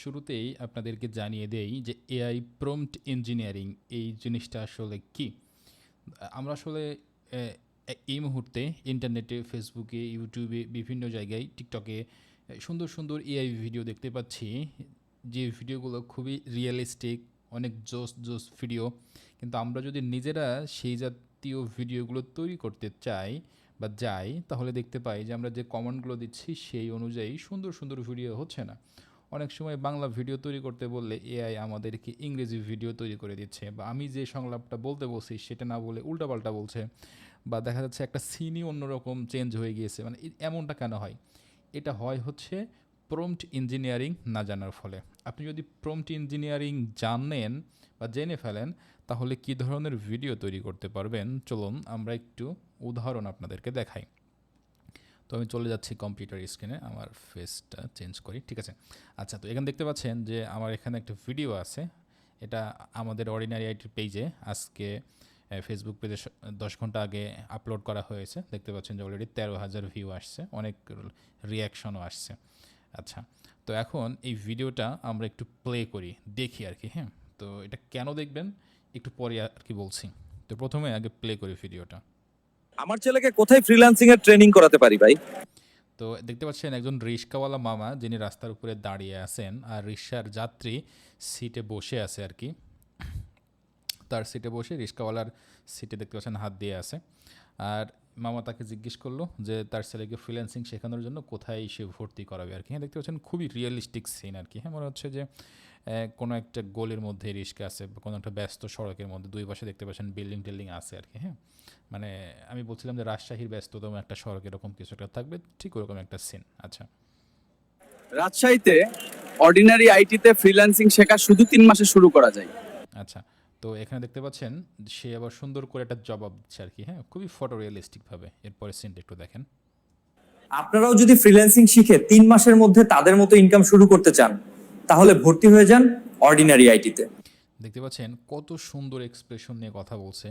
শুরুতেই আপনাদেরকে জানিয়ে দেই যে এআই প্রম্পট ইঞ্জিনিয়ারিং এই জিনিসটা আসলে কি? আমরা আসলে এই মুহূর্তে ইন্টারনেটে ফেসবুকে ইউটিউবে বিভিন্ন জায়গায় টিকটকে সুন্দর সুন্দর এআই ভিডিও দেখতে পাচ্ছি। যে ভিডিওগুলো খুবই রিয়েলিস্টিক অনেক জোস জোস ভিডিও কিন্তু আমরা যদি নিজেরা সেই জাতীয় ভিডিওগুলো তৈরি করতে চাই বা যাই, তাহলে দেখতে পাই যে আমরা যে কমেন্টগুলো দিচ্ছি, সেই অনুযায়ী সুন্দর সুন্দর ভিডিও হচ্ছে না। অনেক সময় বাংলা ভিডিও তৈরি করতে বললে এআই আমাদেরকে ইংরেজি ভিডিও তৈরি করে দিচ্ছে বা আমি যে সংলাপটা বলতে বলছি সেটা না বলে উল্টাপাল্টা বলছে বা দেখা যাচ্ছে একটা সিনই অন্যরকম চেঞ্জ হয়ে গিয়েছে। মানে এমনটা কেন হয়? এটা হয় হচ্ছে প্রম্পট ইঞ্জিনিয়ারিং না জানার ফলে। আপনি যদি প্রম্পট ইঞ্জিনিয়ারিং জানেন বা জেনে ফেলেন, তাহলে কী ধরনের ভিডিও তৈরি করতে পারবেন? চলুন আমরা একটু উদাহরণ আপনাদেরকে দেখাই। তো আমি চলে যাচ্ছি কম্পিউটার স্ক্রিনে আমার ফেসটা চেঞ্জ করি, ঠিক আছে? আচ্ছা তো এখানে দেখতে পাচ্ছেন যে আমার এখানে একটা ভিডিও আছে, এটা আমাদের অর্ডিনারি আইটির পেজে আজকে ফেসবুক পেজে দশ ঘণ্টা আগে আপলোড করা হয়েছে, দেখতে পাচ্ছেন যে অলরেডি তেরো হাজার ভিউ আসছে, অনেক রিয়াকশনও আসছে। আচ্ছা তো এখন এই ভিডিওটা আমরা একটু প্লে করি, দেখি আর কি হ্যাঁ? তো এটা কেন দেখবেন? একটু পরে আর কি বলছি। তো প্রথমে আগে প্লে করি ভিডিওটা আমার ছেলেকে কোথায় ফ্রিল্যান্সিং এর ট্রেনিং করাতে পারি ভাই? তো দেখতে পাচ্ছেন একজন রিক্সাওয়ালা মামা, যিনি রাস্তার উপরে দাঁড়িয়ে আছেন আর রিক্সার যাত্রী সিটে বসে আছে আর কি। তার সিটে বসে রিক্সাওয়ালার সিটে দেখতে পাচ্ছেন হাত দিয়ে আছে। আর মামা তাকে জিজ্ঞেস করল যে, তার ছেলেকে ফ্রিল্যান্সিং শেখানোর জন্য কোথায় সে ভর্তি করাবে? আর কি। হ্যাঁ দেখতে পাচ্ছেন খুবই রিয়েলিস্টিক সিন আর কি। হ্যাঁ মনে হচ্ছে যে কোনো একটা গোলের মধ্যে রিস্কা আছে কোনো একটা ব্যস্ত সড়কের মধ্যে দুই পাশে দেখতে পাচ্ছেন বিল্ডিং টিল্ডিং আছে আর কি হ্যাঁ? মানে আমি বলছিলাম যে রাজশাহীর ব্যস্ততম একটা সড়ক এরকম কিছু একটা থাকবে ঠিক ওরকম একটা সিন আচ্ছা। রাজশাহীতে অর্ডিনারি আইটিতে ফ্রিল্যান্সিং শেখা শুধু তিন মাসে শুরু করা যায়। আচ্ছা তো এখানে দেখতে পাচ্ছেন সে আবার সুন্দর করে একটা জবাব দিচ্ছে আর কি হ্যাঁ? খুবই ফটো রিয়েলিস্টিকভাবে এরপরে সিনটা একটু দেখেন। আপনারাও যদি ফ্রিল্যান্সিং শিখে তিন মাসের মধ্যে তাদের মতো ইনকাম শুরু করতে চান তাহলে ভর্তি হয়ে যান অর্ডিনারি আইটিতে দেখতে পাচ্ছেন কত সুন্দর এক্সপ্রেশন নিয়ে কথা বলছে।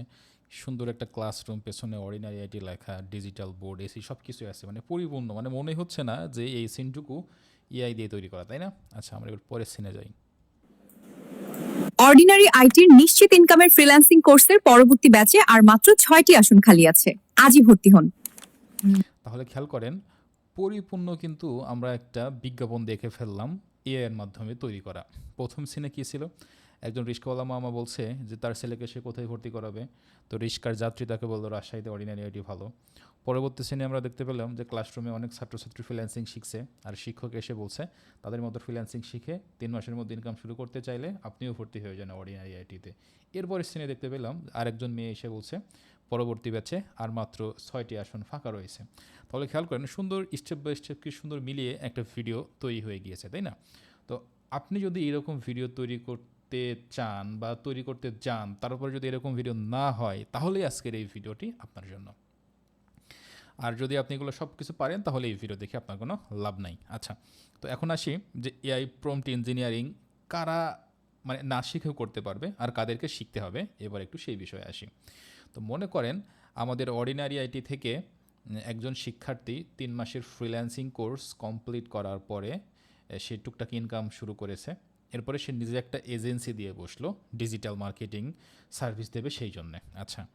সুন্দর একটা ক্লাসরুম পেছনে অর্ডিনারি আইটি লেখা ডিজিটাল বোর্ড এসি সব কিছুই আছে। মানে পরিপূর্ণ মানে মনে হচ্ছে না যে এই সিনটুকু ইআই দিয়ে তৈরি করা তাই না? আচ্ছা আমরা এবার পরের সিনে যাই। অর্ডিনারি আইটির নিশ্চিত ইনকামের ফ্রিল্যান্সিং কোর্সের পরবর্তী ব্যাচে আর মাত্র ছয়টি আসন খালি আছে। আজই ভর্তি হন। তাহলে খেয়াল করেন পরিপূর্ণ কিন্তু আমরা একটা বিজ্ঞাপন দেখে ফেললাম। এআই এর মাধ্যমে তৈরি করা। প্রথম সিনে কী ছিল? একজন রিস্কাওয়ালা মামা বলছে যে তার ছেলেকে সে কোথায় ভর্তি করাবে। তো রিস্কার যাত্রী তাকে বলল, রাজশাহীতে অর্ডিনারি আইটি ভালো। পরবর্তী শ্রেণি আমরা দেখতে পেলাম যে ক্লাসরুমে অনেক ছাত্রছাত্রী ফ্রিল্যান্সিং শিখছে আর শিক্ষক এসে বলছে, তাদের মতো ফ্রিল্যান্সিং শিখে তিন মাসের মধ্যে ইনকাম শুরু করতে চাইলে আপনিও ভর্তি হয়ে যান অর্ডিনারি আইটিতে এরপরের শ্রেণি দেখতে পেলাম আরেকজন মেয়ে এসে বলছে, পরবর্তী ব্যাচে আর মাত্র ছয়টি আসন ফাঁকা রয়েছে। তাহলে খেয়াল করেন, সুন্দর স্টেপ বাই স্টেপ কি সুন্দর মিলিয়ে একটা ভিডিও তৈরি হয়ে গিয়েছে, তাই না? তো আপনি যদি এরকম ভিডিও তৈরি করতে চান বা তৈরি করতে যান তার উপরে যদি এরকম ভিডিও না হয়, তাহলেই আজকের এই ভিডিওটি আপনার জন্য। আর যদি আপনি এগুলো সব কিছু পারেন, তাহলে এই ভিডিও দেখে আপনার কোনো লাভ নাই। আচ্ছা তো এখন আসি যে এআই প্রম্পট ইঞ্জিনিয়ারিং কারা মানে না শিখেও করতে পারবে আর কাদেরকে শিখতে হবে? এবার একটু সেই বিষয়ে আসি। তো মনে করেন আমাদের অর্ডিনারি আইটি থেকে একজন শিক্ষার্থী তিন মাসের ফ্রিল্যান্সিং কোর্স কমপ্লিট করার পরে, সে টুকটাক ইনকাম শুরু করেছে। এরপরে সে নিজে একটা এজেন্সি দিয়ে বসল, ডিজিটাল মার্কেটিং সার্ভিস দেবে সেই জন্যে। আচ্ছা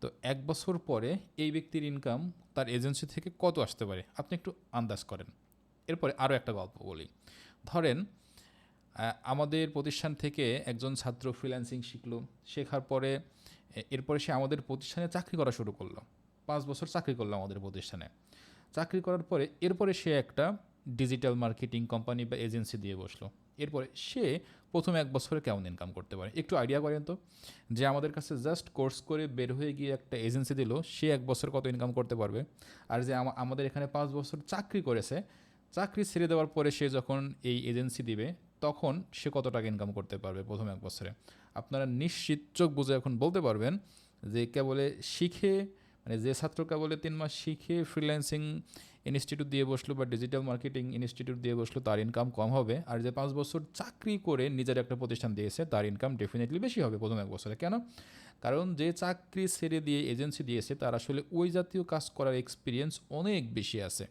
তো এক বছর পরে এই ব্যক্তির ইনকাম তার এজেন্সি থেকে কত আসতে পারে? আপনি একটু আন্দাজ করেন। এরপরে আরও একটা গল্প বলি। ধরেন আমাদের প্রতিষ্ঠান থেকে একজন ছাত্র ফ্রিল্যান্সিং শিখলো, শেখার পরে এরপরে সে আমাদের প্রতিষ্ঠানে চাকরি করা শুরু করল। পাঁচ বছর চাকরি করল আমাদের প্রতিষ্ঠানে। চাকরি করার পরে, এরপরে সে একটা ডিজিটাল মার্কেটিং কোম্পানি বা এজেন্সি দিয়ে বসল। এরপরে সে প্রথম এক বছরে কেমন ইনকাম করতে পারে? একটু আইডিয়া করেন তো। যে আমাদের কাছে জাস্ট কোর্স করে বের হয়ে গিয়ে একটা এজেন্সি দিল, সে এক বছর কত ইনকাম করতে পারবে? আর যে আমাদের এখানে পাঁচ বছর চাকরি করেছে, চাকরি ছেড়ে দেওয়ার পরে সে যখন এই এজেন্সি দিবে, তখন সে কত টাকা ইনকাম করতে পারবে প্রথম এক বছরে? আপনারা নিশ্চিত চোখ বুঝে এখন বলতে পারবেন যে কেবলে শিখে মানে যে ছাত্র কেবলে তিন মাস শিখে ফ্রিল্যান্সিং ইনস্টিটিউট দিয়ে বসল বা ডিজিটাল মার্কেটিং ইনস্টিটিউট দিয়ে বসল, তার ইনকাম কম হবে। আর যে পাঁচ বছর চাকরি করে নিজের একটা প্রতিষ্ঠান দিয়েছে, তার ইনকাম ডেফিনেটলি বেশি হবে প্রথম এক বছরে। কেন? কারণ যে চাকরি ছেড়ে দিয়ে এজেন্সি দিয়েছে, তার আসলে ওই জাতীয় কাজ করার এক্সপিরিয়েন্স অনেক বেশি আছে।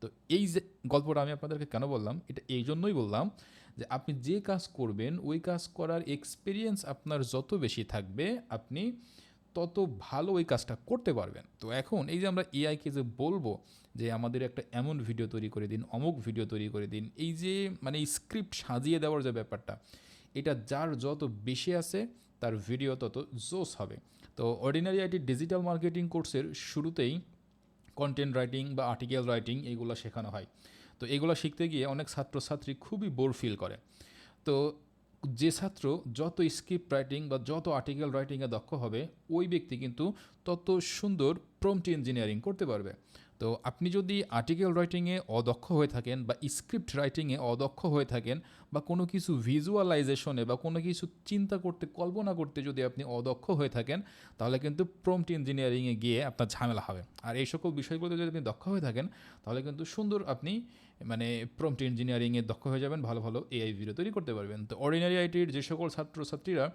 তো এই যে গল্পটা আমি আপনাদেরকে কেন বললাম, এটা এই জন্যই বললাম যে আপনি যে কাজ করবেন, ওই কাজ করার এক্সপিরিয়েন্স আপনার যত বেশি থাকবে, আপনি তত ভালো ওই কাজটা করতে পারবেন। তো এখন এই যে আমরা এআইকে যে বলব, যে আমাদের একটা এমন ভিডিও তৈরি করে দিন, অমুক ভিডিও তৈরি করে দিন, এই যে মানে স্ক্রিপ্ট সাজিয়ে দেওয়ার যে ব্যাপারটা, এটা যার যত বেশি আছে, তার ভিডিও তত জোস হবে। তো অর্ডিনারি আইটি ডিজিটাল মার্কেটিং কোর্সের শুরুতেই কন্টেন্ট রাইটিং বা আর্টিকেল রাইটিং এগুলো শেখানো হয়। তো এগুলো শিখতে গিয়ে অনেক ছাত্রছাত্রী খুবই বোর ফিল করে। তো যে ছাত্র যত স্ক্রিপ্ট রাইটিং বা যত আর্টিকেল রাইটিংয়ে দক্ষ হবে, ওই ব্যক্তি কিন্তু তত সুন্দর প্রম্পট ইঞ্জিনিয়ারিং করতে পারবে। তো আপনি যদি আর্টিকেল রাইটিংয়ে অদক্ষ হয়ে থাকেন বা স্ক্রিপ্ট রাইটিংয়ে অদক্ষ হয়ে থাকেন বা কোনো কিছু ভিজুয়ালাইজেশনে বা কোনো কিছু চিন্তা করতে, কল্পনা করতে যদি আপনি অদক্ষ হয়ে থাকেন, তাহলে কিন্তু প্রম্পট ইঞ্জিনিয়ারিংয়ে গিয়ে আপনার ঝামেলা হবে। আর এই সকল বিষয়গুলোতে যদি আপনি দক্ষ হয়ে থাকেন, তাহলে কিন্তু সুন্দর আপনি মানে প্রম্পট ইঞ্জিনিয়ারিংয়ে দক্ষ হয়ে যাবেন, ভালো ভালো এআই ভিডিও তৈরি করতে পারবেন। তো অর্ডিনারি আইটির যে সকল ছাত্রছাত্রীরা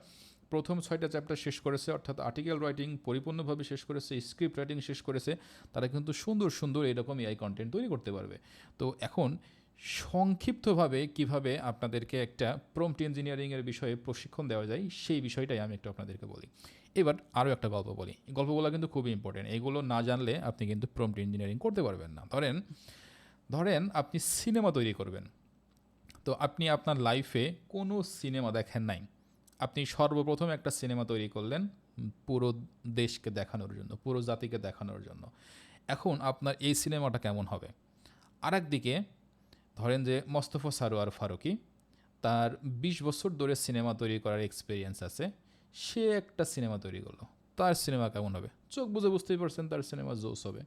প্রথম ছয়টা চ্যাপ্টার শেষ করেছে, অর্থাৎ আর্টিকেল রাইটিং পরিপূর্ণভাবে শেষ করেছে স্ক্রিপ্ট রাইটিং শেষ করেছে, তারা কিন্তু সুন্দর সুন্দর এরকম এআই কন্টেন্ট তৈরি করতে পারবে। তো এখন সংক্ষিপ্তভাবে কীভাবে আপনাদেরকে একটা প্রম্পট ইঞ্জিনিয়ারিংয়ের বিষয়ে প্রশিক্ষণ দেওয়া যায়, সেই বিষয়টাই আমি একটু আপনাদেরকে বলি। এবার আরও একটা গল্প বলি। গল্পগুলো কিন্তু খুবই ইম্পর্টেন্ট এগুলো না জানলে আপনি কিন্তু প্রম্পট ইঞ্জিনিয়ারিং করতে পারবেন না। ধরেন ধরেন আপনি সিনেমা তৈরি করবেন। তো আপনি আপনার লাইফে কোনো সিনেমা দেখেন নাই। আপনি সর্বপ্রথম একটা সিনেমা তৈরি করলেন পুরো দেশকে দেখানোর জন্য, পুরো জাতিকে দেখানোর জন্য। এখন আপনার এই সিনেমাটা কেমন হবে? আরেকদিকে ধরেন যে মোস্তফা সারোয়ার ফারুকি, তার বিশ বছর ধরে সিনেমা তৈরি করার এক্সপিরিয়েন্স আছে, সে একটা সিনেমা তৈরি করল। তার সিনেমা কেমন হবে? চোখ বুঝে বুঝতেই পারছেন তার সিনেমা জোস হবে।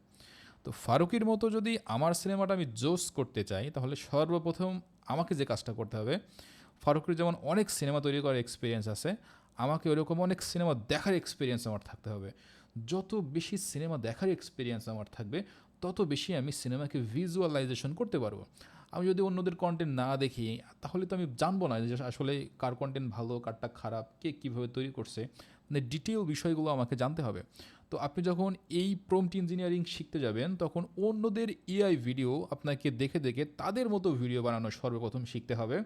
তো ফারুকির মতো যদি আমার সিনেমাটা আমি জোস করতে চাই, তাহলে সর্বপ্রথম আমাকে যে কাজটা করতে হবে, ফারুকের যেমন অনেক সিনেমা তৈরি করার এক্সপিরিয়েন্স আছে, আমাকে ওরকম অনেক সিনেমা দেখার এক্সপিরিয়েন্স আমার থাকতে হবে। যত বেশি সিনেমা দেখার এক্সপিরিয়েন্স আমার থাকবে, তত বেশি আমি সিনেমাকে ভিজুয়ালাইজেশন করতে পারব। আমি যদি অন্যদের কন্টেন্ট না দেখি, তাহলে তো আমি জানব না যে আসলে কার কন্টেন্ট ভালো, কারটা খারাপ, কে কীভাবে তৈরি করছে। মানে ডিটেল বিষয়গুলো আমাকে জানতে হবে। তো আপনি যখন এই প্রম্পট ইঞ্জিনিয়ারিং শিখতে যাবেন, তখন অন্যদের এআই ভিডিও আপনাকে দেখে দেখে তাদের মতো ভিডিও বানানো সর্বপ্রথম শিখতে হবে।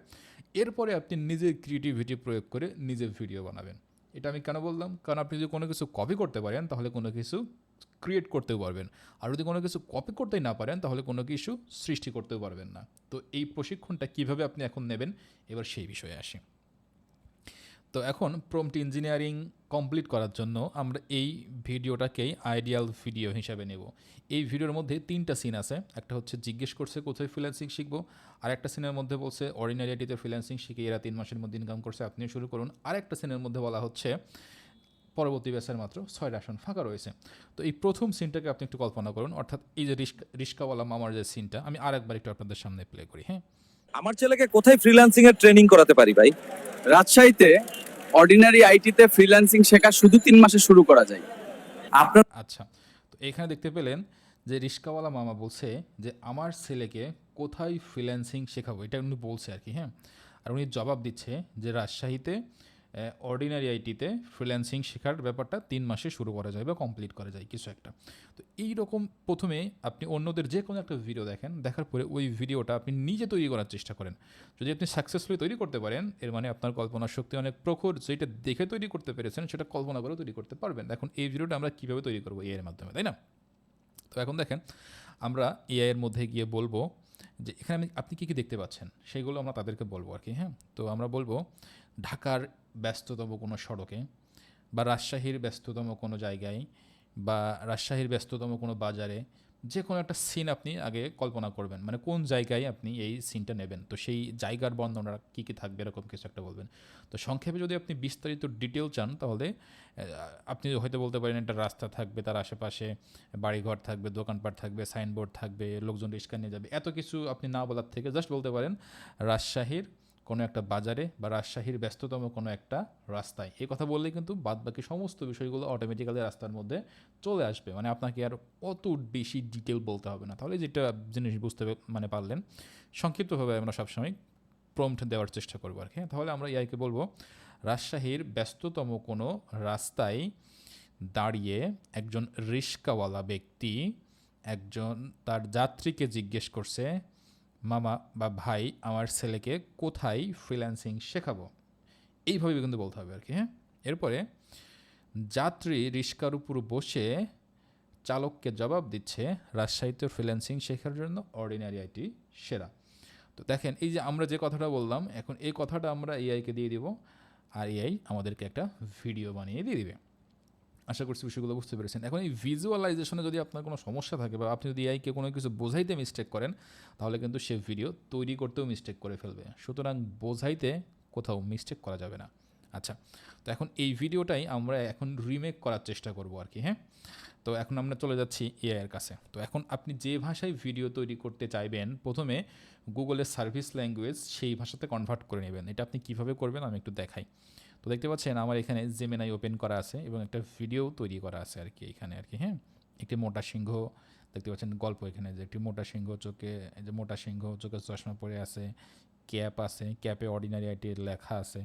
এরপরে আপনি নিজের ক্রিয়েটিভিটি প্রয়োগ করে নিজের ভিডিও বানাবেন। এটা আমি কেন বললাম? কারণ আপনি যদি কোনো কিছু কপি করতে পারেন, তাহলে কোনো কিছু ক্রিয়েট করতেও পারবেন। আর যদি কোনো কিছু কপি করতেই না পারেন, তাহলে কোনো কিছু সৃষ্টি করতেও পারবেন না। তো এই প্রশিক্ষণটা কীভাবে আপনি এখন নেবেন? এবার সেই বিষয়ে আসি। তো এখন প্রম্পট ইঞ্জিনিয়ারিং কমপ্লিট করার জন্য আমরা এই ভিডিওটাকেই আইডিয়াল ভিডিও হিসাবে নেব। এই ভিডিওর মধ্যে তিনটা সিন আছে। একটা হচ্ছে জিজ্ঞেস করছে কোথায় ফ্রিল্যান্সিং শিখব, আর একটা সিনের মধ্যে বলছে অর্ডিনারিটিতে ফ্রিল্যান্সিং শিখে এরা তিন মাসের মধ্যে ইনকাম করছে, আপনিও শুরু করুন। আর একটা সিনের মধ্যে বলা হচ্ছে পরবর্তী ব্যাচের মাত্র ছয়টা আসন ফাঁকা রয়েছে। তো এই প্রথম সিনটাকে আপনি একটু কল্পনা করুন, অর্থাৎ এই যে রিস্কা রিস্কাওয়ালা মামার যে সিনটা আমি আরেকবার একটু আপনাদের সামনে প্লে করি হ্যাঁ? আমার ছেলেকে কোথায় ফ্রিল্যান্সিং এর ট্রেনিং করাতে পারি ভাই? রাজশাহীতে অর্ডিনারি আইটিতে ফ্রিল্যান্সিং শেখা শুধু তিন মাসে শুরু করা যায়। আপনার আচ্ছা তো এখানে দেখতে পেলেন যে রিস্কাওয়ালা মামা বলছে যে, আমার ছেলেকে কোথায় ফ্রিল্যান্সিং শেখাবো? এটা উনি বলছে আর কি হ্যাঁ? আর উনি জবাব দিচ্ছে যে, রাজশাহীতে অর্ডিনারি আইটিতে ফ্রিল্যান্সিং শেখার ব্যাপারটা তিন মাসে শুরু করা যায় বা কমপ্লিট করা যায় কিছু একটা। তো এই রকম প্রথমে আপনি অন্যদের যে কোনো একটা ভিডিও দেখেন, দেখার পরে ওই ভিডিওটা আপনি নিজে তৈরি করার চেষ্টা করেন। যদি আপনি সাকসেসফুলি তৈরি করতে পারেন, এর মানে আপনার কল্পনা শক্তি অনেক প্রখর, যেটা দেখে তৈরি করতে পেরেছেন সেটা কল্পনা করে তৈরি করতে পারবেন। এখন এই ভিডিওটা আমরা কীভাবে তৈরি করব এর মাধ্যমে, তাই না? তো এখন দেখেন, আমরা এআইয়ের মধ্যে গিয়ে বলব যে এখানে আপনি কী কী দেখতে পাচ্ছেন? সেগুলো আমরা তাদেরকে বলব আর কি হ্যাঁ? তো আমরা বলব, ঢাকার ব্যস্ততম কোনো সড়কে বা রাজশাহীর ব্যস্ততম কোনো জায়গায় বা রাজশাহীর ব্যস্ততম কোনো বাজারে যে কোনো একটা সিন আপনি আগে কল্পনা করবেন। মানে কোন জায়গায় আপনি এই সিনটা নেবেন? তো সেই জায়গার বর্ণনা কী কী থাকবে? এরকম কিছু একটা বলবেন। তো সংক্ষেপে যদি আপনি বিস্তারিত ডিটেল চান, তাহলে আপনি হয়তো বলতে পারেন একটা রাস্তা থাকবে, তার আশেপাশে বাড়িঘর থাকবে, দোকানপাট থাকবে সাইনবোর্ড থাকবে, লোকজন রিক্সা নিয়ে যাবে, এত কিছু আপনি না বলার থেকে জাস্ট বলতে পারেন রাজশাহীর কোনো একটা বাজারে বা রাজশাহীর ব্যস্ততম কোনো একটা রাস্তায়। এই কথা বললে কিন্তু বাদবাকি সমস্ত বিষয়গুলো অটোমেটিক্যালি রাস্তার মধ্যে চলে আসবে। মানে আপনাকে আর অত বেশি ডিটেল বলতে হবে না। তাহলে যেটা জিনিস বুঝতে মানে পারলেন, সংক্ষিপ্তভাবে আমরা সবসময় প্রম্পট দেওয়ার চেষ্টা করব আর কি হ্যাঁ? তাহলে আমরা ইয়াইকে বলব, রাজশাহীর ব্যস্ততম কোনো রাস্তায় দাঁড়িয়ে একজন রিস্কাওয়ালা ব্যক্তি একজন তার যাত্রীকে জিজ্ঞেস করছে মামা বা ভাই আমার ছেলেকে কোথায় ফ্রিল্যান্সিং শেখাবো? এইভাবে কিন্তু বলতে হবে আর কি হ্যাঁ? এরপরে, যাত্রী রিস্কার উপর বসে চালককে জবাব দিচ্ছে রাজশাহীতে ফ্রিল্যান্সিং শেখার জন্য অর্ডিনারি আইটি সেরা। তো দেখেন, এই যে আমরা যে কথাটা বললাম, এখন এই কথাটা আমরা এআইকে দিয়ে দিব, আর এআই আমাদেরকে একটা ভিডিও বানিয়ে দিয়ে দিবে। আশা করছি বিষয়গুলো বুঝতে পেরেছেন। এখন এই ভিজুয়ালাইজেশনে যদি আপনার কোনো সমস্যা থাকে বা আপনি যদি এআইকে কোনো কিছু বোঝাইতে মিস্টেক করেন, তাহলে কিন্তু সে ভিডিও তৈরি করতেও মিস্টেক করে ফেলবে। সুতরাং বোঝাইতে কোথাও মিস্টেক করা যাবে না। আচ্ছা তো এখন এই ভিডিওটাই আমরা এখন রিমেক করার চেষ্টা করব আর কি হ্যাঁ? তো এখন আমরা চলে যাচ্ছি এআই এর কাছে। তো এখন আপনি যে ভাষায় ভিডিও তৈরি করতে চাইবেন, প্রথমে গুগলের সার্ভিস ল্যাঙ্গুয়েজ সেই ভাষাতে কনভার্ট করে নেবেন। এটা আপনি কীভাবে করবেন আমি একটু দেখাই। তো দেখতে পাচ্ছেন আমার এখানে জেমেনাই ওপেন করা আছে এবং একটা ভিডিও তৈরি করা আছে আর কি এখানে আর কি হ্যাঁ? একটি মোটা সিংহ, দেখতে পাচ্ছেন গল্প এখানে যে একটি মোটা সিংহ চোখে যে মোটা সিংহ চোখে চশমা পরে আছে ক্যাপ আছে ক্যাপে অর্ডিনারি আইটির লেখা আছে,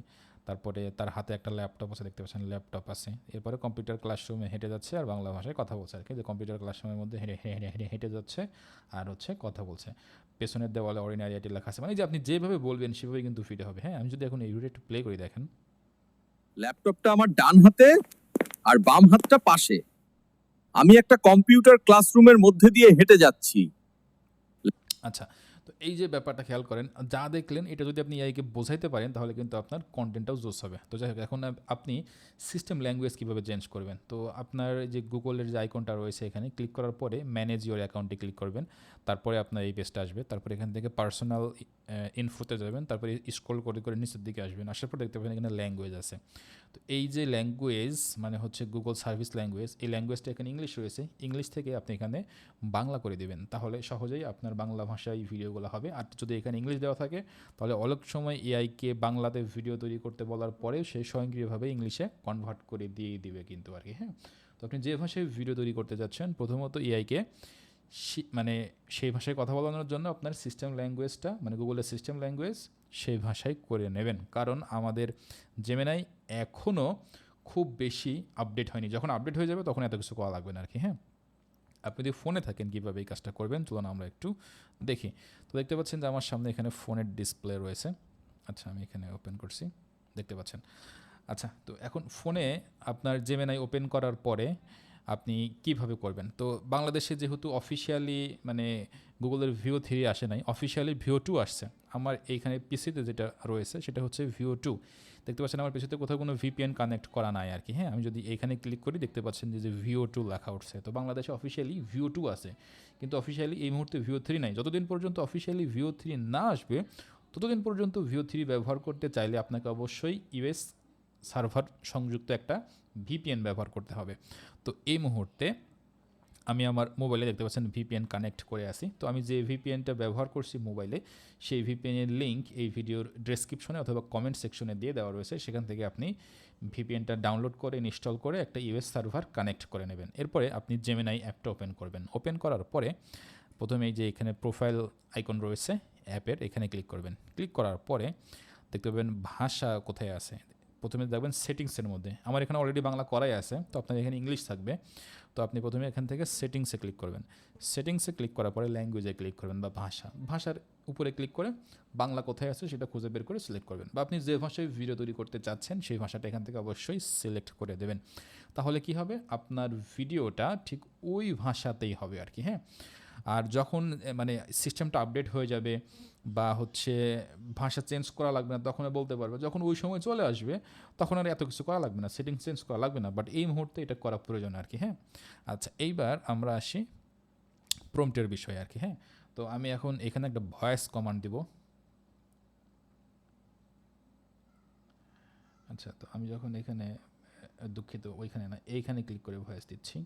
তারপরে তার হাতে একটা ল্যাপটপ আছে, দেখতে পাচ্ছেন ল্যাপটপ আছে, এরপরে কম্পিউটার ক্লাসরুমে হেঁটে যাচ্ছে আর বাংলা ভাষায় কথা বলছে আর কি, যে কম্পিউটার ক্লাসরুমের মধ্যে হেঁটে হেঁটে হেঁটে হেঁটে যাচ্ছে আর হচ্ছে কথা বলছে। পেছনের দেওয়ালে অর্ডিনারি আইটি লেখা আছে মানে যে আপনি যেভাবে বলবেন সেভাবে কিন্তু ফিটে হবে হ্যাঁ? আমি যদি এখন এই ভিডিও একটু প্লে করে দেখেন। ল্যাপটপটা আমার ডান হাতে আর বাম হাতটা পাশে। আমি একটা কম্পিউটার ক্লাসরুমের মধ্যে দিয়ে হেঁটে যাচ্ছি। আচ্ছা তো এই যে ব্যাপারটা খেয়াল করেন, যা দেখলেন, এটা যদি আপনি এআইকে বোঝাইতে পারেন, তাহলে কিন্তু আপনার কন্টেন্টটাও জোস হবে। তো যাই হোক, এখন আপনি সিস্টেম ল্যাঙ্গুয়েজ কীভাবে চেঞ্জ করবেন? তো আপনার যে গুগলের যে আইকনটা রয়েছে এখানে ক্লিক করার পরে ম্যানেজ ইউর অ্যাকাউন্টে ক্লিক করবেন। তারপরে আপনার এই পেজটা আসবে, তারপরে এখান থেকে পার্সোনাল ইনফোতে যাবেন, তারপরে স্ক্রল করে করে নিচের দিকে আসবেন, আসার পর দেখতে পাবেন এখানে ল্যাঙ্গুয়েজ আছে। তো এই যে ল্যাঙ্গুয়েজ মানে হচ্ছে গুগল সার্ভিস ল্যাঙ্গুয়েজ এই ল্যাঙ্গুয়েজটা এখানে ইংলিশ রয়েছে ইংলিশ থেকে আপনি এখানে বাংলা করে দেবেন। তাহলে সহজেই আপনার বাংলা ভাষায় ভিডিওগুলো হবে। আর যদি এখানে ইংলিশ দেওয়া থাকে, তাহলে অনেক সময় এআইকে বাংলাতে ভিডিও তৈরি করতে বলার পরেও সে স্বয়ংক্রিয়ভাবে ইংলিশে কনভার্ট করে দিয়ে দিবে কিন্তু আর কি হ্যাঁ? তো আপনি যে ভাষায় ভিডিও তৈরি করতে যাচ্ছেন, প্রথমত এআইকে মানে সেই ভাষায় কথা বলানোর জন্য আপনার সিস্টেম ল্যাঙ্গুয়েজটা মানে গুগলের সিস্টেম ল্যাঙ্গুয়েজ সেই ভাষায় করে নেবেন। কারণ আমাদের জেমেনাই এখনও খুব বেশি আপডেট হয়নি। যখন আপডেট হয়ে যাবে তখন এত কিছু করা লাগবে না আর কি হ্যাঁ? আপনি যদি ফোনে থাকেন কীভাবে এই কাজটা করবেন চলুন আমরা একটু দেখি। তো দেখতে পাচ্ছেন যে আমার সামনে এখানে ফোনের ডিসপ্লে রয়েছে। আচ্ছা আমি এখানে ওপেন করছি। দেখতে পাচ্ছেন। আচ্ছা তো এখন ফোনে আপনার জেমেনাই ওপেন করার পরে আপনি কীভাবে করবেন? তো বাংলাদেশে যেহেতু অফিসিয়ালি মানে গুগলের ভিও থ্রি আসে নাই অফিসিয়ালি ভিও টু আসছে। আমার এইখানে পিসিতে যেটা রয়েছে সেটা হচ্ছে ভিও টু দেখতে পাচ্ছেন আমার পিসিতে কোথাও কোনো ভিপিএন কানেক্ট করা নাই আর কি হ্যাঁ? আমি যদি এইখানে ক্লিক করি দেখতে পাচ্ছেন যে যে ভিও টু লেখা উঠছে। তো বাংলাদেশে অফিসিয়ালি ভিও টু আছে। কিন্তু অফিসিয়ালি এই মুহূর্তে ভিও থ্রি নাই। যতদিন পর্যন্ত অফিসিয়ালি ভিও থ্রি না আসবে, ততদিন পর্যন্ত ভিও থ্রি ব্যবহার করতে চাইলে আপনাকে অবশ্যই ইউএস সার্ভার সংযুক্ত একটা ভিপিএন ব্যবহার করতে হবে। তো এই মুহূর্তে আমি আমার মোবাইলে দেখতে পাচ্ছেন ভিপিএন কানেক্ট করে আসি তো আমি যে ভিপিএনটা ব্যবহার করছি মোবাইলে, সেই ভিপিএনের লিঙ্ক এই ভিডিওর ডেসক্রিপশনে অথবা কমেন্ট সেকশনে দিয়ে দেওয়া রয়েছে। সেখান থেকে আপনি ভিপিএনটা ডাউনলোড করে ইনস্টল করে একটা ইউএস সার্ভার কানেক্ট করে নেবেন। এরপরে আপনি জেমিনাই অ্যাপটা ওপেন করবেন। ওপেন করার পরে প্রথমে যে এখানে প্রোফাইল আইকন রয়েছে অ্যাপের এখানে ক্লিক করবেন। ক্লিক করার পরে দেখতে পাবেন ভাষা কোথায় আছে? প্রথমে দেখবেন সেটিংসের মধ্যে। আমার এখানে অলরেডি বাংলা করাই আছে, তো আপনার এখানে ইংলিশ থাকবে। তো আপনি প্রথমে এখান থেকে সেটিংসে ক্লিক করবেন। সেটিংসে ক্লিক করার পরে ল্যাঙ্গুয়েজে ক্লিক করবেন বা ভাষা। ভাষার উপরে ক্লিক করে বাংলা কোথায় আছে সেটা খুঁজে বের করে সিলেক্ট করবেন। বা আপনি যে ভাষায় ভিডিও তৈরি করতে চাচ্ছেন, সেই ভাষাটা এখান থেকে অবশ্যই সিলেক্ট করে দেবেন। তাহলে কি হবে? আপনার ভিডিওটা ঠিক ওই ভাষাতেই হবে আর কি হ্যাঁ? আর যখন মানে সিস্টেমটা আপডেট হয়ে যাবে বা হচ্ছে ভাষা চেঞ্জ করা লাগবে না, তখন বলতে পারবে যখন ওই সময় চলে আসবে, তখন আর এত কিছু করা লাগবে না সেটিং চেঞ্জ করা লাগবে না। বাট এই মুহূর্তে এটা করা প্রয়োজন আর কি হ্যাঁ? আচ্ছা এইবার আমরা আসি প্রম্পটের বিষয়ে আর কি হ্যাঁ? তো আমি এখন এখানে একটা ভয়েস কমান্ড দিব। আচ্ছা তো আমি যখন এখানে দুঃখিত, ওইখানে না, এইখানে ক্লিক করে ভয়েস দিচ্ছি।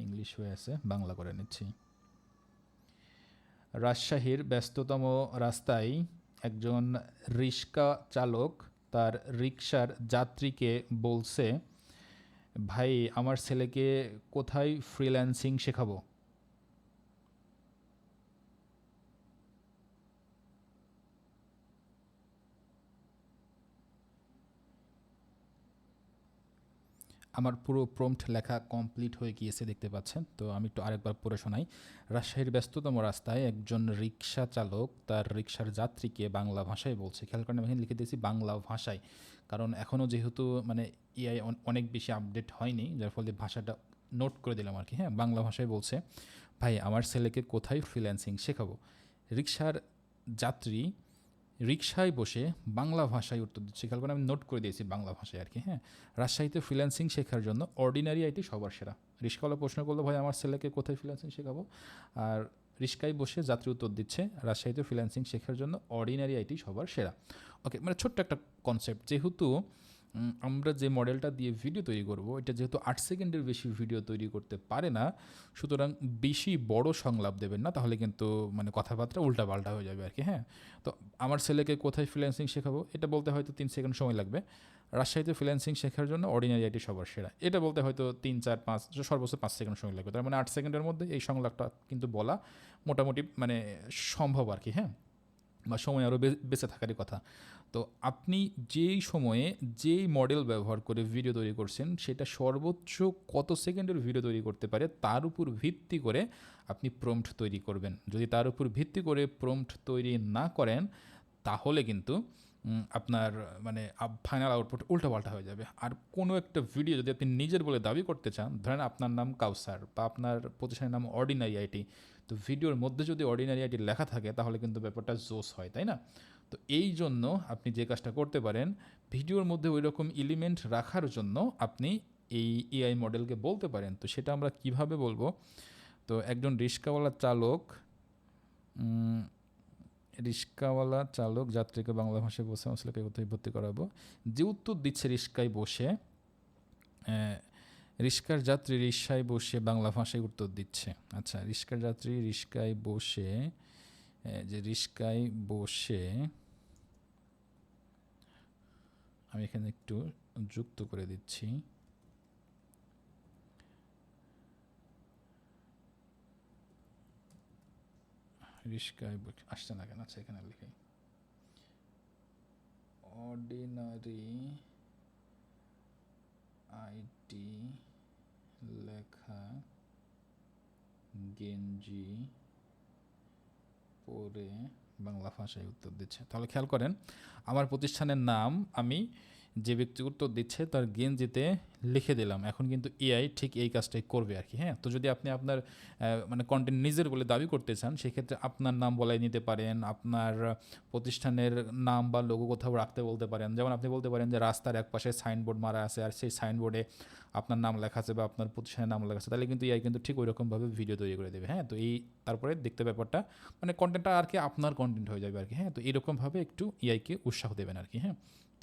ইংলিশ হয়ে আছে, বাংলা করে নিচ্ছি। রাজশাহীর ব্যস্ততম রাস্তায় একজন রিক্সা চালক তার রিক্সার যাত্রীকে বলছে, ভাই, আমার ছেলেকে কোথায় ফ্রিল্যান্সিং শেখাবো? আমার পুরো প্রম্পট লেখা কমপ্লিট হয়ে গিয়েছে দেখতে পাচ্ছেন। তো আমি একটু আরেকবার পড়ে শোনাই। রাজশাহীর ব্যস্ততম রাস্তায় একজন রিক্সা চালক তার রিক্সার যাত্রীকে বাংলা ভাষায় বলছে। খেয়াল করেন, আমি লিখে দিয়েছি বাংলা ভাষায়। কারণ এখনও যেহেতু মানে এআই অনেক বেশি আপডেট হয়নি, যার ফলে ভাষাটা নোট করে দিলাম আর কি হ্যাঁ বাংলা ভাষায় বলছে, ভাই, আমার ছেলেকে কোথায় ফ্রিল্যান্সিং শেখাবো? রিক্সার যাত্রী রিক্সায় বসে বাংলা ভাষায় উত্তর দিচ্ছে। কারণ করে আমি নোট করে দিয়েছি বাংলা ভাষায় আর কি হ্যাঁ? রাজশাহীতে ফ্রিল্যান্সিং শেখার জন্য অর্ডিনারি আইটি সবার সেরা। রিক্সাওয়ালা প্রশ্ন করল, ভাই, আমার ছেলেকে কোথায় ফ্রিল্যান্সিং শেখাবো? আর রিক্সায় বসে যাত্রী উত্তর দিচ্ছে, রাজশাহীতে ফ্রিল্যান্সিং শেখার জন্য অর্ডিনারি আইটি সবার সেরা। ওকে মানে ছোট্ট একটা কনসেপ্ট যেহেতু আমরা যে মডেলটা দিয়ে ভিডিও তৈরি করব, এটা যেহেতু আট সেকেন্ডের বেশি ভিডিও তৈরি করতে পারে না, সুতরাং বেশি বড় সংলাপ দেবেন না, তাহলে কিন্তু মানে কথাবার্তা উল্টাপাল্টা হয়ে যাবে আর কি হ্যাঁ? তো আমার ছেলেকে কোথায় ফ্রিল্যান্সিং শেখাবো? এটা বলতে হয়তো তিন সেকেন্ড সময় লাগবে। রাজশাহীতে ফ্রিল্যান্সিং শেখার জন্য অর্ডিনারি আইটি সবার সেরা। এটা বলতে হয়তো তিন, চার, পাঁচ, সর্বোচ্চ পাঁচ সেকেন্ড সময় লাগবে। তার মানে আট সেকেন্ডের মধ্যে এই সংলাপটা কিন্তু বলা মোটামুটি মানে সম্ভব আর কি হ্যাঁ? বা সময় আরও বেঁচে থাকারই কথা। তো আপনি যেই সময়ে যেই মডেল ব্যবহার করে ভিডিও তৈরি করছেন, সেটা সর্বোচ্চ কত সেকেন্ডের ভিডিও তৈরি করতে পারে, তার উপর ভিত্তি করে আপনি প্রম্পট তৈরি করবেন। যদি তার উপর ভিত্তি করে প্রম্পট তৈরি না করেন, তাহলে কিন্তু আপনার মানে ফাইনাল আউটপুট উল্টোপাল্টা হয়ে যাবে। আর কোনো একটা ভিডিও যদি আপনি নিজের বলে দাবি করতে চান, ধরেন আপনার নাম কাউসার বা আপনার প্রতিষ্ঠানের নাম অর্ডিনারি আইটি তো ভিডিওর মধ্যে যদি অর্ডিনারি আইটি লেখা থাকে তাহলে কিন্তু ব্যাপারটা জোস হয় তাই না? তো এই জন্য আপনি যে কাজটা করতে পারেন ভিডিওর মধ্যে ওই রকম এলিমেন্ট রাখার জন্য আপনি এই এআই মডেলকে বলতে পারেন। তো সেটা আমরা কীভাবে বলব? তো একজন রিক্সাওয়ালা চালক উম, রিক্সাওয়ালা চালক যাত্রীকে বাংলা ভাষায় বসে মশলাকে কোথায় ভর্তি করাবো? যে উত্তর দিচ্ছে রিক্সায় বসে রিক্সার যাত্রী রিক্সায় বসে বাংলা ভাষায় উত্তর দিচ্ছে। আচ্ছা রিক্সার যাত্রী রিস্কায় বসে যে রিস্কায় বসে, আমি এখানে একটু যুক্ত করে দিচ্ছি। বসে, আসছে না কেন? আচ্ছা এখানে লিখে। অর্ডিনারি আইটি লেখা গেঞ্জি পরে বাংলা ভাষায় উত্তর দিচ্ছে। তাহলে খেয়াল করেন আমার প্রতিষ্ঠানের নাম আমি যে ব্যক্তি উত্তর দিচ্ছে, তার গেঞ্জিতে লিখে দিলাম। এখন কিন্তু এআই ঠিক এই কাজটাই করবে আর কি হ্যাঁ? তো যদি আপনি আপনার মানে কন্টেন্ট নিজের বলে দাবি করতে চান, সেক্ষেত্রে আপনার নাম বলাই নিতে পারেন, আপনার প্রতিষ্ঠানের নাম বা লোগো কোথাও রাখতে বলতে পারেন। যেমন আপনি বলতে পারেন যে রাস্তার এক পাশে সাইনবোর্ড মারা আছে, আর সেই সাইনবোর্ডে আপনার নাম লেখা আছে বা আপনার প্রতিষ্ঠানের নাম লেখা আছে, তাহলে কিন্তু এআই কিন্তু ঠিক ওই রকমভাবে ভিডিও তৈরি করে দেবে হ্যাঁ? তো এই, তারপরে দেখতে ব্যাপারটা মানে কন্টেন্টটা আর কি আপনার কন্টেন্ট হয়ে যাবে আর কি হ্যাঁ? তো এরকমভাবে একটু এআইকে উৎসাহ দেবেন আর কি হ্যাঁ?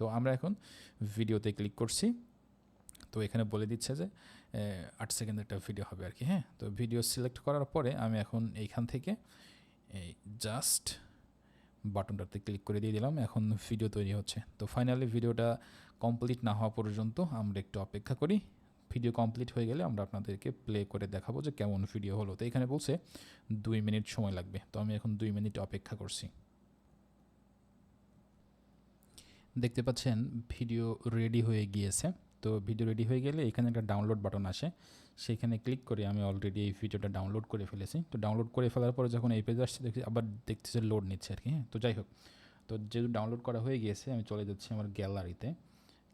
তো আমরা এখন ভিডিওতে ক্লিক করছি। তো এখানে বলে দিচ্ছে যে আট সেকেন্ডের একটা ভিডিও হবে আর কি হ্যাঁ? তো ভিডিও সিলেক্ট করার পরে আমি এখন এইখান থেকে এই জাস্ট বাটনটাতে ক্লিক করে দিয়ে দিলাম, এখন ভিডিও তৈরি হচ্ছে। তো ফাইনালি ভিডিওটা কমপ্লিট না হওয়া পর্যন্ত আমরা একটু অপেক্ষা করি। ভিডিও কমপ্লিট হয়ে গেলে আমরা আপনাদেরকে প্লে করে দেখাবো যে কেমন ভিডিও হলো। তো এখানে বলছে দুই মিনিট সময় লাগবে। তো আমি এখন দুই মিনিট অপেক্ষা করছি। দেখতে পাচ্ছেন ভিডিও রেডি হয়ে গিয়েছে। তো ভিডিও রেডি হয়ে গেলে এখানে একটা ডাউনলোড বাটন আসে। সেইখানে ক্লিক করে আমি অলরেডি এই ভিডিওটা ডাউনলোড করে ফেলেছি। তো ডাউনলোড করে ফেলার পরে যখন এই পেজে আসছে দেখছি আবার দেখতেছে লোড নিচ্ছে আর কি হ্যাঁ? তো যাই হোক। তো যেহেতু ডাউনলোড করা হয়ে গিয়েছে আমি চলে যাচ্ছি আমার গ্যালারিতে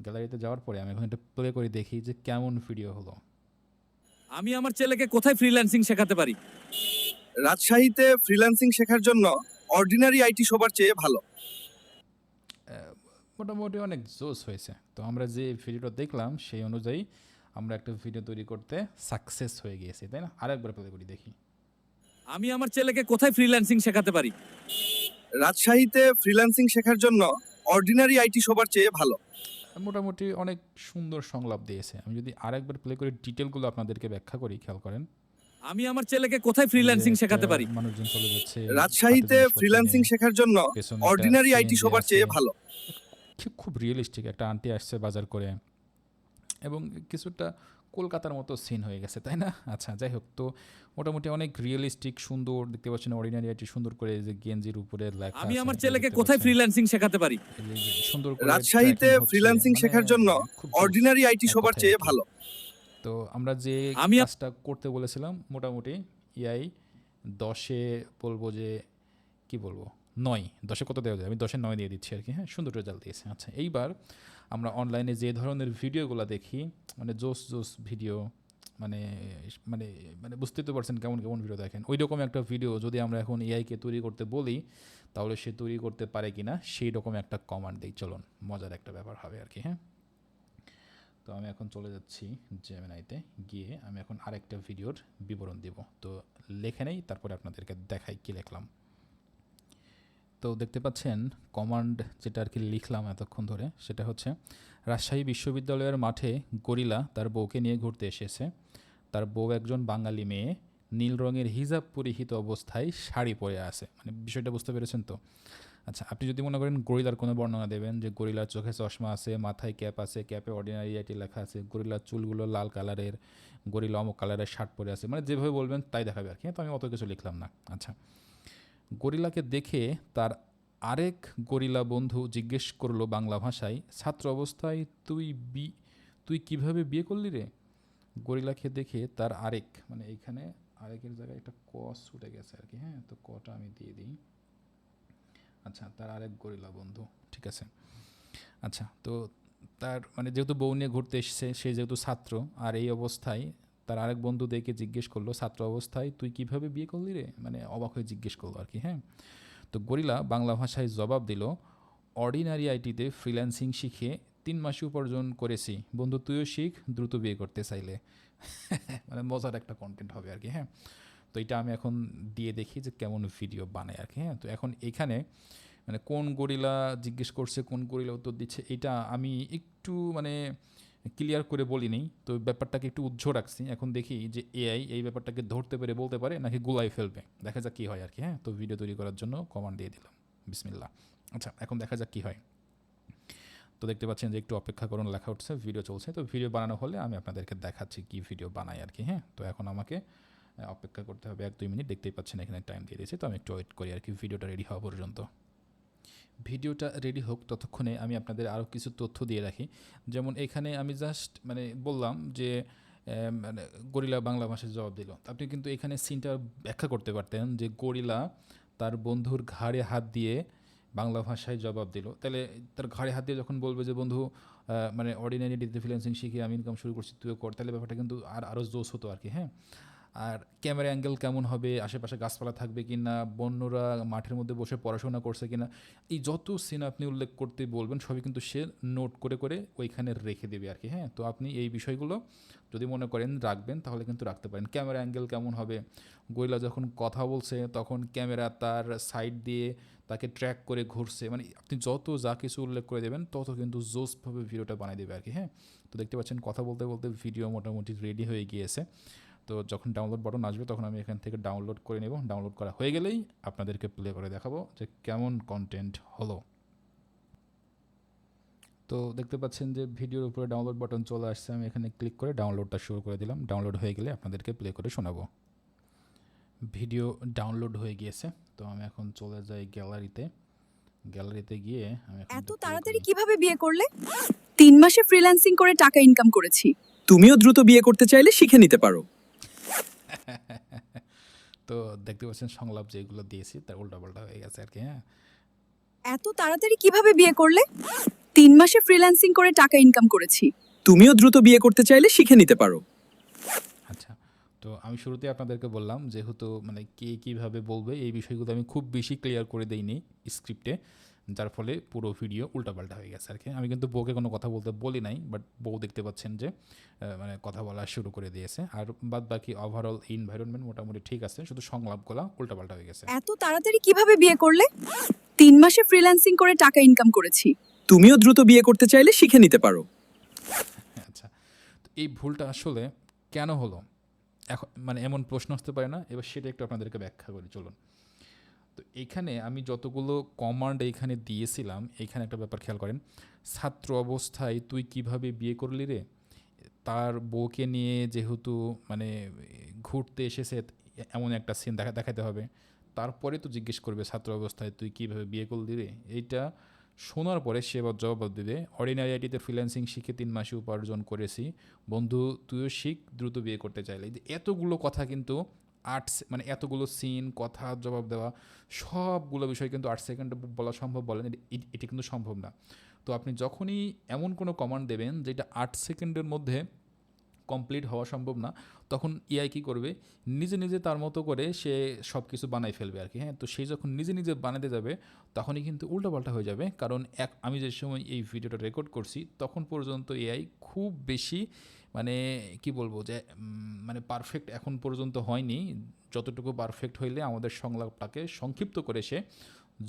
গ্যালারিতে যাওয়ার পরে আমি এখন এটা প্লে করে দেখি যে কেমন ভিডিও হলো। আমি আমার ছেলেকে কোথায় ফ্রিল্যান্সিং শেখাতে পারি? রাজশাহীতে ফ্রিল্যান্সিং শেখার জন্য অর্ডিনারি আইটি সবার চেয়ে ভালো। মোটামুটি অনেক জোস হয়েছে। তো আমরা যে ভিডিওটা দেখলাম সেই অনুযায়ী আমরা একটা ভিডিও তৈরি করতে সাকসেস হয়ে গিয়েছি তাই না? আরেকবার প্লে করি দেখি। আমি আমার ছেলেকে কোথায় ফ্রিল্যান্সিং শেখাতে পারি? রাজশাহীতে ফ্রিল্যান্সিং শেখার জন্য অর্ডিনারি আইটি সবার চেয়ে ভালো। মোটামুটি অনেক সুন্দর সংলাপ দিয়েছে। আমি যদি আরেকবার প্লে করে ডিটেলগুলো আপনাদেরকে ব্যাখ্যা করি খেয়াল করেন। আমি আমার ছেলেকে কোথায় ফ্রিল্যান্সিং শেখাতে পারি? মানুষজন চলে যাচ্ছে রাজশাহীতে ফ্রিল্যান্সিং শেখার জন্য অর্ডিনারি আইটি সবার চেয়ে ভালো। খুব রিয়েলিস্টিক একটা আন্টি আসছে বাজার করে। এবং কিছুটা কলকাতার মতো সিন হয়ে গেছে তাই না? আচ্ছা যাই হোক তো মোটামুটি অনেক রিয়েলিস্টিক সুন্দর দেখতে পাচ্ছেন অর্ডিনারি আইটি সুন্দর করে যে গেঞ্জির উপরে লেখা আমি আমার ছেলেকে কোথায় ফ্রিল্যান্সিং শেখাতে পারি? সুন্দর করে রাজশাহীতে ফ্রিল্যান্সিং মানে শেখার জন্য খুব অর্ডিনারি আইটি সবার চেয়ে ভালো। তো আমরা যে কাজটা করতে বলেছিলাম মোটামুটি ইয়াই দশে বলব যে কি বলব? নয় দশে কত দেওয়া যায় আমি দশে নয় দিয়ে দিচ্ছি আর কি হ্যাঁ? সুন্দর রেজাল্ট দিয়েছে। আচ্ছা এইবার আমরা অনলাইনে যে ধরনের ভিডিওগুলো দেখি মানে জোস জোস ভিডিও মানে মানে মানে বুঝতেই তো পারছেন কেমন কেমন ভিডিও দেখেন। ওই রকম একটা ভিডিও যদি আমরা এখন এআইকে তৈরি করতে বলি, তাহলে সে তৈরি করতে পারে কি না সেই রকম একটা কমান্ড দিই। চলুন, মজার একটা ব্যাপার হবে আর কি হ্যাঁ? তো আমি এখন চলে যাচ্ছি জেমিনাইতে গিয়ে আমি এখন আরেকটা ভিডিওর বিবরণ দিব। তো লেখে নেই, তারপরে আপনাদেরকে দেখাই কি লিখলাম। তো দেখতে পাচ্ছেন কমান্ড যেটা আর কি লিখলাম এতক্ষণ ধরে, সেটা হচ্ছে, রাজশাহী বিশ্ববিদ্যালয়ের মাঠে গরিলা তার বউকে নিয়ে ঘুরতে এসেছে। তার বউ একজন বাঙালি মেয়ে, নীল রঙের হিজাব পরিহিত অবস্থায় শাড়ি পরে আছে। মানে বিষয়টা বুঝতে পেরেছেন তো? আচ্ছা আপনি যদি মনে করেন গরিলার কোনো বর্ণনা দেবেন যে গরিলার চোখে চশমা আছে, মাথায় ক্যাপ আছে, ক্যাপে অর্ডিনারি আইটি লেখা আছে, গরিলার চুলগুলো লাল কালারের, গরিলা অমুক কালারের শার্ট পরে আছে মানে যেভাবে বলবেন তাই দেখাবে আর কি তো আমি অত কিছু লিখলাম না। আচ্ছা গরিলাকে দেখে তার আরেক গরিলা বন্ধু জিজ্ঞেস করল বাংলা ভাষায়, ছাত্র অবস্থায় তুই বি, তুই কীভাবে বিয়ে করলি রে? গরিলাকে দেখে তার আরেক মানে এইখানে আরেকের জায়গায় একটা কস উঠে গেছে আর কি হ্যাঁ? তো কটা আমি দিয়ে দিই। আচ্ছা তার আরেক গরিলা বন্ধু, ঠিক আছে? আচ্ছা তো তার মানে যেহেতু বউ নিয়ে ঘুরতে এসেছে, সে যেহেতু ছাত্র, আর এই অবস্থায় তার আরেক বন্ধু দেখে জিজ্ঞেস করল, ছাত্র অবস্থায় তুই কীভাবে বিয়ে করলি রে? মানে অবাক হয়ে জিজ্ঞেস করল আর কি হ্যাঁ? তো গরিলা বাংলা ভাষায় জবাব দিল অর্ডিনারি আইটিতে ফ্রিল্যান্সিং শিখে তিন মাসে উপার্জন করেছি। বন্ধু, তুইও শিখ, দ্রুত বিয়ে করতে চাইলে। মানে মজার একটা কন্টেন্ট হবে আর কি হ্যাঁ? তো এটা আমি এখন দিয়ে দেখি যে কেমন ভিডিও বানায় আর কি হ্যাঁ? তো এখন এখানে মানে কোন গরিলা জিজ্ঞেস করছে, কোন গরিলা উত্তর দিচ্ছে, এটা আমি একটু মানে ক্লিয়ার করে বলিনি তো ব্যাপারটাকে একটু উজ্জ্ব রাখছি। এখন দেখি যে এআই এই ব্যাপারটাকে ধরতে পেরে বলতে পারে নাকি গুলাই ফেলবে। দেখা যাক কী হয় আর কি হ্যাঁ? তো ভিডিও তৈরি করার জন্য কমান্ড দিয়ে দিলাম। বিসমিল্লা আচ্ছা এখন দেখা যাক কী হয়। তো দেখতে পাচ্ছেন যে একটু অপেক্ষা করুন, লেখা উঠছে ভিডিও চলছে। তো ভিডিও বানানো হলে আমি আপনাদেরকে দেখাচ্ছি কি ভিডিও বানাই আর কি হ্যাঁ? তো এখন আমাকে অপেক্ষা করতে হবে এক দুই মিনিট। দেখতেই পাচ্ছেন এখানে টাইম দিয়ে দিয়েছি। তো আমি একটু ওয়েট করি আর কি ভিডিওটা রেডি হওয়া পর্যন্ত। ভিডিওটা রেডি হোক, ততক্ষণে আমি আপনাদের আরও কিছু তথ্য দিয়ে রাখি। যেমন এখানে আমি জাস্ট মানে বললাম যে মানে গরিলা বাংলা ভাষায় জবাব দিল। আপনি কিন্তু এখানে সিনটা ব্যাখ্যা করতে পারতেন যে গরিলা তার বন্ধুর ঘাড়ে হাত দিয়ে বাংলা ভাষায় জবাব দিল। তাহলে তার ঘাড়ে হাত দিয়ে যখন বলবে যে, বন্ধু মানে অর্ডিনারি ডিতে ফ্রিল্যান্সিং শিখে আমি ইনকাম শুরু করছি, তুইও কর, তাহলে ব্যাপারটা কিন্তু আর আরও জোস হতো আর কি হ্যাঁ? আর ক্যামেরা অ্যাঙ্গেল কেমন হবে, আশেপাশে গাছপালা থাকবে কি না বন্যরা মাঠের মধ্যে বসে পড়াশোনা করছে কি না এই যত সিন আপনি উল্লেখ করতে বলবেন, সবই কিন্তু সে নোট করে করে ওইখানে রেখে দেবে আর কি হ্যাঁ? তো আপনি এই বিষয়গুলো যদি মনে করেন রাখবেন, তাহলে কিন্তু রাখতে পারেন। ক্যামেরা অ্যাঙ্গেল কেমন হবে? গরিলা যখন কথা বলছে, তখন ক্যামেরা তার সাইড দিয়ে তাকে ট্র্যাক করে ঘুরছে। মানে আপনি যত যা কিছু উল্লেখ করে দেবেন, তত কিন্তু জোসভাবে ভিডিওটা বানিয়ে দেবে আর কি হ্যাঁ? তো দেখতে পাচ্ছেন, কথা বলতে বলতে ভিডিও মোটামুটি রেডি হয়ে গিয়েছে। তো যখন ডাউনলোড বাটন আসবে তখন আমি এখান থেকে ডাউনলোড করে নেব। ডাউনলোড করা হয়ে গেলেই আপনাদেরকে প্লে করে দেখাবো যে কেমন কন্টেন্ট হলো। তো দেখতে পাচ্ছেন যে ভিডিওর উপরে ডাউনলোড বাটন চলে আসছে আমি এখানে ক্লিক করে ডাউনলোডটা শুরু করে দিলাম। ডাউনলোড হয়ে গেলে আপনাদেরকে প্লে করে শোনাবো। ভিডিও ডাউনলোড হয়ে গিয়েছে তো আমি এখন চলে যাই গ্যালারিতে গ্যালারিতে গিয়ে আমি এত তাড়াতাড়ি। কীভাবে বিয়ে করলে? তিন মাসে ফ্রিল্যান্সিং করে টাকা ইনকাম করেছি। তুমিও দ্রুত বিয়ে করতে চাইলে শিখে নিতে পারো। তো দেখতে পাচ্ছেন সংলাপ যেগুলো দিয়েছি তার উল্টাপাল্টা হয়ে গেছে আর কি হ্যাঁ। এত তাড়াতাড়ি কীভাবে বিয়ে করলে? তিন মাসে ফ্রিল্যান্সিং করে টাকা ইনকাম করেছি। তুমিও দ্রুত বিয়ে করতে চাইলে শিখে নিতে পারো। আচ্ছা তো আমি শুরুতে আপনাদেরকে বললাম যেহেতু মানে কে কীভাবে বলবে এই বিষয়গুলো আমি খুব বেশি ক্লিয়ার করে দেইনি স্ক্রিপ্টে যার ফলে পুরো ভিডিও উল্টাপাল্টা হয়ে গেছে আর কি আমি কিন্তু বউকে কোনো কথা বলতে বলি নাই বাট বউ দেখতে পাচ্ছেন যে মানে কথা বলা শুরু করে দিয়েছে। আর বাদ বাকি ওভারঅল এনভায়রনমেন্ট মোটামুটি ঠিক আছে শুধু সংলাপগুলো উল্টাপাল্টা হয়ে গেছে। এত তাড়াতাড়ি কীভাবে বিয়ে করলে? তিন মাসে ফ্রিল্যান্সিং করে টাকা ইনকাম করেছি। তুমিও দ্রুত বিয়ে করতে চাইলে শিখে নিতে পারো। আচ্ছা তো এই ভুলটা আসলে কেন হলো? এখন মানে এমন প্রশ্ন আসতে পারে না এবার সেটা একটু আপনাদেরকে ব্যাখ্যা করি চলুন। তো এখানে আমি যতগুলো কমান্ড এইখানে দিয়েছিলাম এইখানে একটা ব্যাপার খেয়াল করেন। ছাত্র অবস্থায় তুই কীভাবে বিয়ে করলি রে? তার বউকে নিয়ে যেহেতু মানে ঘুরতে এসেছে, এমন একটা সিন দেখা, দেখাতে হবে। তারপরে তো জিজ্ঞেস করবে ছাত্র অবস্থায় তুই কীভাবে বিয়ে করলি রে? এইটা শোনার পরে সে এবার জবাব দেবে অর্ডিনারি আইটিতে ফ্রিল্যান্সিং শিখে তিন মাসে উপার্জন করেছি। বন্ধু, তুইও শিখ, দ্রুত বিয়ে করতে চাইলে। এতগুলো কথা কিন্তু আট সে- মানে এতগুলো সিন কথা, জবাব দেওয়া, সবগুলো বিষয় কিন্তু আট সেকেন্ডে বলা সম্ভব বলেন এটি কিন্তু সম্ভব না। তো আপনি যখনই এমন কোনো কমান্ড দেবেন যেটা আট সেকেন্ডের মধ্যে কমপ্লিট হওয়া সম্ভব না, তখন এআই কী করবে? নিজে নিজে তার মতো করে সে সব কিছু বানাই ফেলবে আর কি হ্যাঁ? তো সে যখন নিজে নিজে বানাতে যাবে, তখনই কিন্তু উল্টাপাল্টা হয়ে যাবে। কারণ এক, আমি যে সময় এই ভিডিওটা রেকর্ড করছি, তখন পর্যন্ত এআই খুব বেশি মানে কি বলব যে মানে পারফেক্ট এখন পর্যন্ত হয়নি। যতটুকু পারফেক্ট হইলে আমাদের সংলাপটাকে সংক্ষিপ্ত করে সে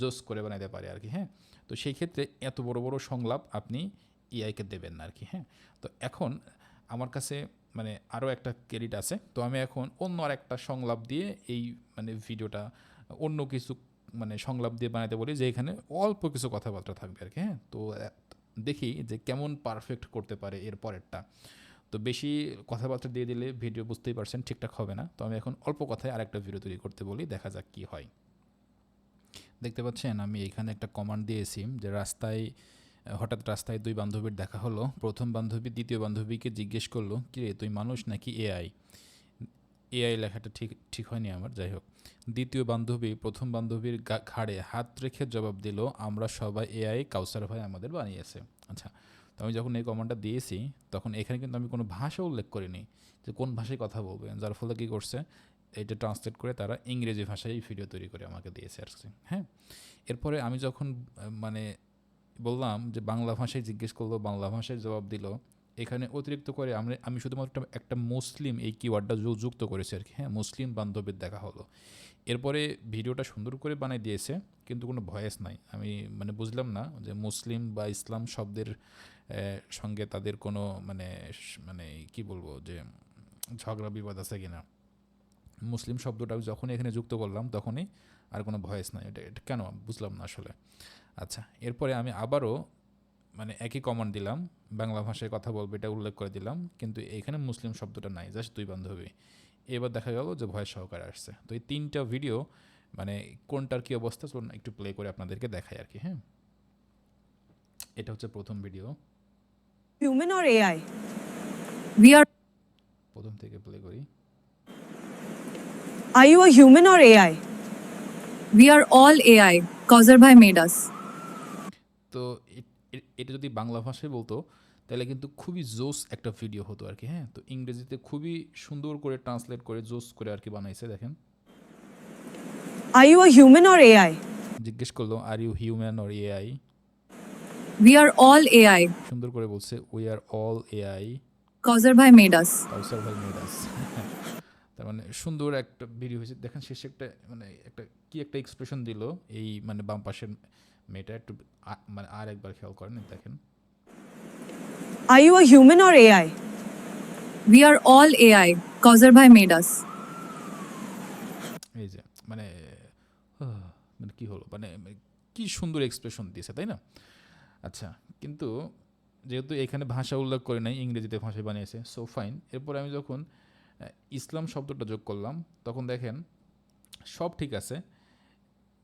জোস করে বানাতে পারে আর কি হ্যাঁ? তো সেই ক্ষেত্রে এত বড় বড় সংলাপ আপনি এআইকে দেবেন না আর কি হ্যাঁ? তো এখন আমার কাছে মানে আরও একটা ক্রেডিট আছে। তো আমি এখন অন্য আর একটা সংলাপ দিয়ে এই মানে ভিডিওটা অন্য কিছু মানে সংলাপ দিয়ে বানাতে বলি যে এখানে অল্প কিছু কথাবার্তা থাকবে আর কি হ্যাঁ? তো দেখি যে কেমন পারফেক্ট করতে পারে এর পরেরটা। তো বেশি কথাবার্তা দিয়ে দিলে ভিডিও বুঝতেই পারছেন ঠিকঠাক হবে না। তো আমি এখন অল্প কথায় আরেকটা ভিডিও তৈরি করতে বলি, দেখা যাক কি হয়। দেখতে পাচ্ছেন আমি এখানে একটা কমান্ড দিয়েছি যে রাস্তায় হঠাৎ রাস্তায় দুই বান্ধবীর দেখা হলো। প্রথম বান্ধবী দ্বিতীয় বান্ধবীকে জিজ্ঞেস করল কি রে তুই মানুষ নাকি এআই এআই লেখাটা ঠিক ঠিক হয়নি আমার, যাই হোক। দ্বিতীয় বান্ধবী প্রথম বান্ধবীর ঘাড়ে হাত রেখে জবাব দিল, আমরা সবাই এআই কাউসার ভাই আমাদের বানিয়েছে। আচ্ছা তো আমি যখন এই কমান্ডটা দিয়েছি, তখন এখানে কিন্তু আমি কোনো ভাষা উল্লেখ করিনি যে কোন ভাষায় কথা বলবে। যার ফলে কী করছে, এটা ট্রান্সলেট করে তারা ইংরেজি ভাষায় ভিডিও তৈরি করে আমাকে দিয়েছে আর হ্যাঁ? এরপরে আমি যখন মানে বললাম যে বাংলা ভাষায় জিজ্ঞেস করল, বাংলা ভাষায় জবাব দিল। এখানে অতিরিক্ত করে আমরা, আমি শুধুমাত্র একটা- মুসলিম এই কিওয়ার্ডটা যুক্ত করেছি আর কি। হ্যাঁ মুসলিম বান্ধবীর দেখা হলো। এরপরে ভিডিওটা সুন্দর করে বানিয়ে দিয়েছে, কিন্তু কোনো ভয়েস নাই। আমি মানে বুঝলাম না যে মুসলিম বা ইসলাম শব্দের সঙ্গে তাদের কোনো মানে মানে কি বলব যে ঝগড়া বিবাদ আছে কিনা। মুসলিম শব্দটা যখনই এখানে যুক্ত করলাম, তখনই আর কোনো ভয়েস নাই। এটা কেন? বুঝলাম না আসলে। আচ্ছা এরপরে আমি আবারও মানে একই কমান্ড দিলাম বাংলা ভাষায় কথা বলবে এটা উল্লেখ করে দিলাম কিন্তু এখানে মুসলিম শব্দটা নাই জাস্ট দুই বান্ধবী। এবার দেখা গেল যে ভয় সহকারে আসছে। তো এই তিনটা ভিডিও মানে কোনটার কী অবস্থা চলুন একটু প্লে করে আপনাদেরকে দেখাই আর কি হ্যাঁ? এটা হচ্ছে প্রথম video human or AI We আর প্রথম থেকে প্লে করি। Are you a human or AI we are all AI Kausar bhai made us. তো এটা যদি বাংলা ভাষায় বলতো তাহলে কিন্তু খুবই জোস একটা ভিডিও হতো আর কি হ্যাঁ তো ইংরেজিতে খুবই সুন্দর করে ট্রান্সলেট করে জোস করে আর কি বানাইছে দেখেন Are you a human or AI? জিজ্ঞেস করল are you human or AI We are all AI. সুন্দর করে বলছে we are all AI Kausar bhai made us. Kausar bhai made us তার মানে সুন্দর একটা ভিডিও হয়েছে দেখেন শেষে একটা মানে একটা কি একটা এক্সপ্রেশন দিল এই মানে বাম পাশের মেয়েটা একটু মানে আর একবার খেয়াল করেন দেখেন Are you a human or AI? We are all AI. Kausar bhai made us. এই যে মানে মানে কি হলো মানে কি সুন্দর এক্সপ্রেশন দিয়েছে তাই না আচ্ছা কিন্তু যেহেতু এখানে ভাষা উল্লেখ করে নাই ইংরেজিতে ভাষায় বানিয়েছে সো ফাইন এরপর আমি যখন ইসলাম শব্দটা যোগ করলাম তখন দেখেন সব ঠিক আছে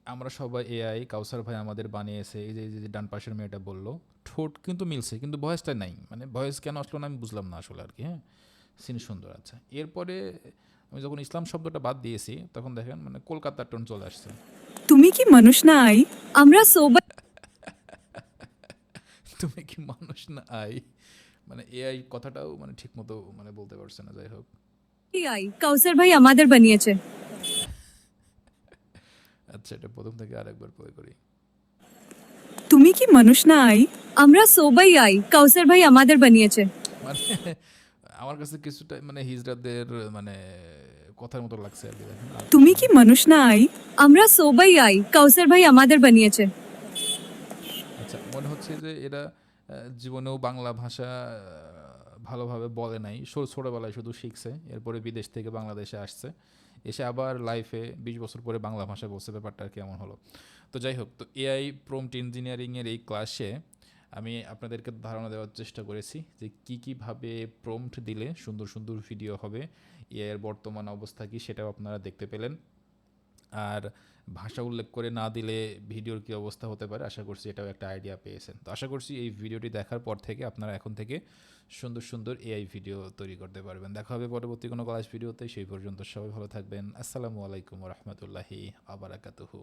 আমরা সবাই এআই কাউসার ভাই আমাদের বানিয়েছে এই যে এই যে ডান পাশের মেয়েটা বলল ঠোঁট কিন্তু মিলছে কিন্তু ভয়েসটা নাই। মানে ভয়েস কেন আসলো না আমি বুঝলাম না আসলে আর কি হ্যাঁ? সিন সুন্দর আচ্ছা। এরপরে আমি যখন ইসলাম শব্দটা বাদ দিয়েছি তখন দেখেন মানে কলকাতার টোন চলে আসছে। তুমি কি মানুষ না আই? আমরা সবাই তুমি কি মানুষ না আই? মানে এআই কথাটাও মানে ঠিক মতো মানে বলতে পারছে না যাই হোক। AI. কাউসার ভাই আমাদের বানিয়েছে। আচ্ছা এটা প্রথম থেকে আরেকবার প্লে করি। তুমি কি মানুষ না আই? আমরা সবাই আই। কাউসার ভাই আমাদের বানিয়েছে। মানে আমার কাছে কিছুটা মানে হিজড়াদের মানে কথার মতো লাগছে আর কি দেখেন। আর তুমি কি মানুষ না আই? আমরা সবাই আই। কাউসার ভাই আমাদের বানিয়েছে। আচ্ছা মনে হচ্ছে যে এরা আহ, জীবনেও বাংলা ভাষা আহ, ভালোভাবে বলে নাই। ছোট ছোটোবেলায় শুধু শিখছে এরপরে বিদেশ থেকে বাংলাদেশে আসছে। এসে আবার লাইফে বিশ বছর পরে বাংলা ভাষা বলছে, ব্যাপারটা কেমন হলো। তো যাই হোক, তো এআই প্রম্পট ইঞ্জিনিয়ারিংয়ের এই ক্লাসে আমি আপনাদেরকে ধারণা দেওয়ার চেষ্টা করেছি যে কী কীভাবে প্রম্পট দিলে সুন্দর সুন্দর ভিডিও হবে এর বর্তমান অবস্থা কি সেটাও আপনারা দেখতে পেলেন। আর ভাষা উল্লেখ করে না দিলে ভিডিওর কী অবস্থা হতে পারে, আশা করছি এটাও একটা আইডিয়া পেয়েছেন। তো আশা করছি এই ভিডিওটি দেখার পর থেকে আপনারা এখন থেকে সুন্দর সুন্দর এআই ভিডিও তৈরি করতে পারবেন। দেখা হবে পরবর্তী কোনো কলেজ ভিডিওতে সেই পর্যন্ত সবাই ভালো থাকবেন। আসসালামু আলাইকুম রহমতুল্লাহি আবারাকাতুহু